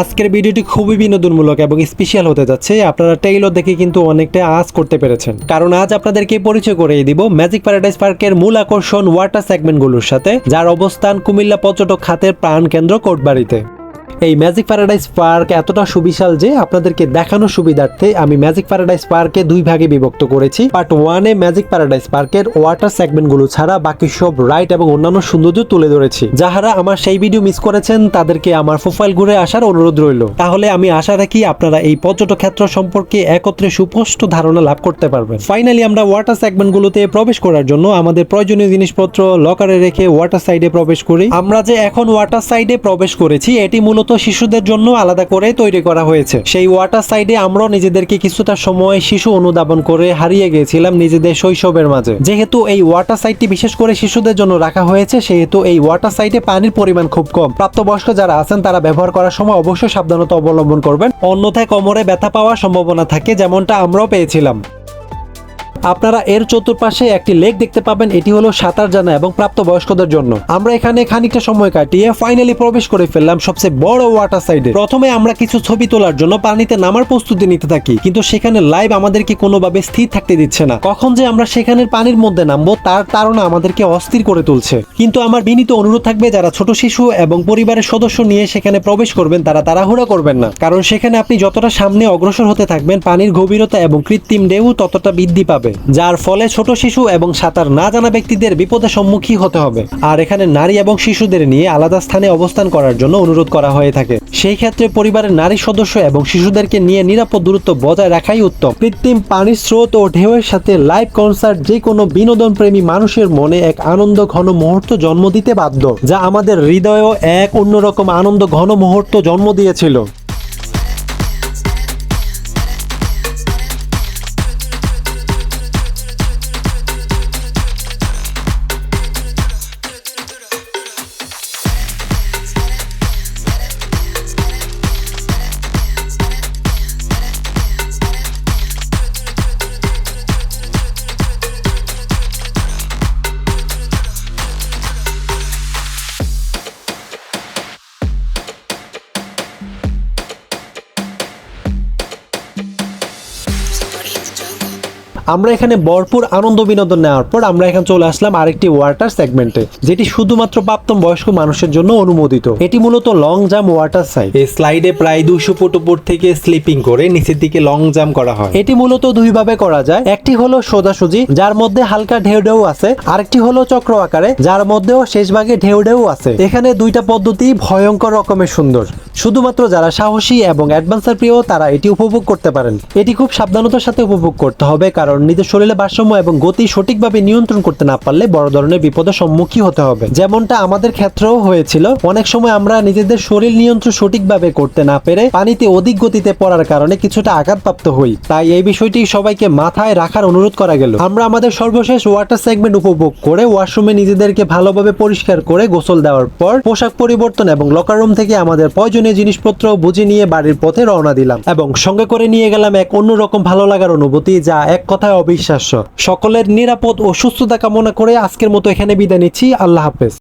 আজকের ভিডিওটি খুবই বিনোদনমূলক এবং স্পেশাল হতে যাচ্ছে। আপনারা টেইলর দেখে কিন্তু অনেকটা আজ করতে পেরেছেন। কারণ আজ আপনাদেরকে পরিচয় করিয়ে দিব ম্যাজিক প্যারাডাইস পার্কের মূল আকর্ষণ ওয়াটার সেগমেন্টগুলোর সাথে, যার অবস্থান কুমিল্লা পর্যটক খাতের প্রাণ কেন্দ্র কোটবাড়িতে। এই ম্যাজিক প্যারাডাইস পার্ক এতটা সুবিশাল যে আপনাদেরকে দেখানোর সুবিধার্থে আমি ম্যাজিক প্যারাডাইস পার্কে দুই ভাগে বিভক্ত করেছি। পার্ট ওয়ানে ম্যাজিক প্যারাডাইস পার্কের ওয়াটার সেগমেন্টগুলো ছাড়া বাকি সব রাইড এবং অন্যান্য সৌন্দর্য তুলে ধরেছি। যাহারা আমার সেই ভিডিও মিস করেছেন, তাদেরকে আমার প্রোফাইল ঘুরে আসার অনুরোধ রইল। তাহলে আমি আশা রাখি আপনারা এই পর্যটক ক্ষেত্র সম্পর্কে একত্রে সুস্পষ্ট ধারণা লাভ করতে পারবেন। ফাইনালি আমরা ওয়াটার সেগমেন্টগুলোতে প্রবেশ করার জন্য আমাদের প্রয়োজনীয় জিনিসপত্র লকারে রেখে ওয়াটার সাইডে প্রবেশ করি। আমরা যে এখন ওয়াটার সাইডে প্রবেশ করেছি, এটি মূলত শিশুদের জন্য আলাদা করে তৈরি করা হয়েছে। সেই ওয়াটার সাইডে আমরাও নিজেদেরকে কিছুটা সময় শিশু অনুধাবন করে হারিয়ে গিয়েছিলাম নিজেদের শৈশবের মাঝে। যেহেতু এই ওয়াটার সাইডটি বিশেষ করে শিশুদের জন্য রাখা হয়েছে, সেহেতু এই ওয়াটার সাইডে পানির পরিমাণ খুব কম। প্রাপ্তবয়স্ক যারা আছেন, তারা ব্যবহার করার সময় অবশ্যই সাবধানতা অবলম্বন করবেন। অন্যথায় কোমরে ব্যথা পাওয়ার সম্ভাবনা থাকে, যেমনটা আমরাও পেয়েছিলাম। আপনারা এর চতুর্পাশে একটি লেক দেখতে পাবেন। এটি হলো সাঁতার জানা এবং প্রাপ্তবয়স্কদের জন্য। আমরা এখানে খানিকটা সময় কাটিয়ে ফাইনালি প্রবেশ করে ফেললাম সবচেয়ে বড় ওয়াটার সাইডে প্রথমে আমরা কিছু ছবি তোলার জন্য পানিতে নামার প্রস্তুতি নিতে থাকি, কিন্তু সেখানে লাইভ আমাদেরকে কোনোভাবে স্থির থাকতে দিচ্ছে না। কখন যে আমরা সেখানের পানির মধ্যে নামবো, তার তারা আমাদেরকে অস্থির করে তুলছে। কিন্তু আমার বিনীত অনুরোধ থাকবে, যারা ছোট শিশু এবং পরিবারের সদস্য নিয়ে সেখানে প্রবেশ করবেন, তারা তাড়াহুড়া করবেন না। কারণ সেখানে আপনি যতটা সামনে অগ্রসর হতে থাকবেন, পানির গভীরতা এবং কৃত্রিম ঢেউ ততটা বৃদ্ধি পাবে। যার ফলে ছোট শিশু এবং সাঁতার না জানা ব্যক্তিদের বিপদের সম্মুখীন হতে হবে। আর এখানে নারী এবং শিশুদের নিয়ে আলাদা স্থানে অবস্থান করার জন্য অনুরোধ করা হয়ে থাকে। সেই ক্ষেত্রে পরিবারের নারী সদস্য এবং শিশুদেরকে নিয়ে নিরাপদ দূরত্ব বজায় রাখাই উত্তম। কৃত্রিম পানির স্রোত ও ঢেউয়ের সাথে লাইভ কনসার্ট যে কোনো বিনোদন প্রেমী মানুষের মনে এক আনন্দ ঘন মুহূর্ত জন্ম দিতে বাধ্য, যা আমাদের হৃদয়েও এক অন্যরকম আনন্দ ঘন মুহূর্ত জন্ম দিয়েছিল। আমরা এখানে ভরপুর আনন্দ বিনোদন নেওয়ার পর আমরা এখানে চলে আসলাম আরেকটি ওয়াটার সেগমেন্টে যেটি শুধুমাত্র প্রাপ্তম বয়স্ক মানুষের জন্য অনুমোদিত। এটি মূলত লং জাম্প ওয়াটার সাইড এই স্লাইডে প্রায় দুশো ফুট উপর থেকে স্লিপিং করে নিচের দিকে লং জাম্প করা হয়। এটি মূলত দুই ভাবে করা যায়। একটি হলো সোজাসুজি যার মধ্যে হালকা ঢেউ ঢেউ আছে। আরেকটি হলো চক্র আকারে যার মধ্যেও শেষ ভাগে ঢেউ ঢেউ আছে। এখানে দুইটা পদ্ধতি ভয়ঙ্কর রকমের সুন্দর। শুধুমাত্র যারা সাহসী এবং অ্যাডভান্সার প্রিয় তারা এটি উপভোগ করতে পারেন। এটি খুব সাবধানতার সাথে উপভোগ করতে হবে কারণ নিজের শরীরে ভারসাম্য এবং গতি সঠিকভাবে নিয়ন্ত্রণ করতে না পারলে বড় ধরনের বিপদের সম্মুখীন হতে হবে। যেমনটা আমাদের ক্ষেত্রেও হয়েছিল, অনেক সময় আমরা নিজেদের শরীর নিয়ন্ত্রণ সঠিকভাবে করতে না পেরে পানিতে অধিক গতিতে পড়ার কারণে কিছুটা আঘাতপ্রাপ্ত হই। তাই এই বিষয়টি সবাইকে মাথায় রাখার অনুরোধ করা গেল। আমরা আমাদের সর্বশেষ ওয়াটার সেগমেন্ট উপভোগ করে ওয়াশরুমে নিজেদেরকে ভালোভাবে পরিষ্কার করে গোসল দেওয়ার পর পোশাক পরিবর্তন এবং লকার রুম থেকে আমাদের প্রয়োজনীয় জিনিসপত্র বুঝে নিয়ে বাড়ির পথে রওনা দিলাম এবং সঙ্গে করে নিয়ে গেলাম এক অন্যরকম ভালো লাগার অনুভূতি যা এক কথায় অবিশ্বাস্য। সকলের নিরাপদ ও সুস্থতা কামনা করে আজকের মতো এখানে বিদায় নিচ্ছি। আল্লাহ হাফেজ।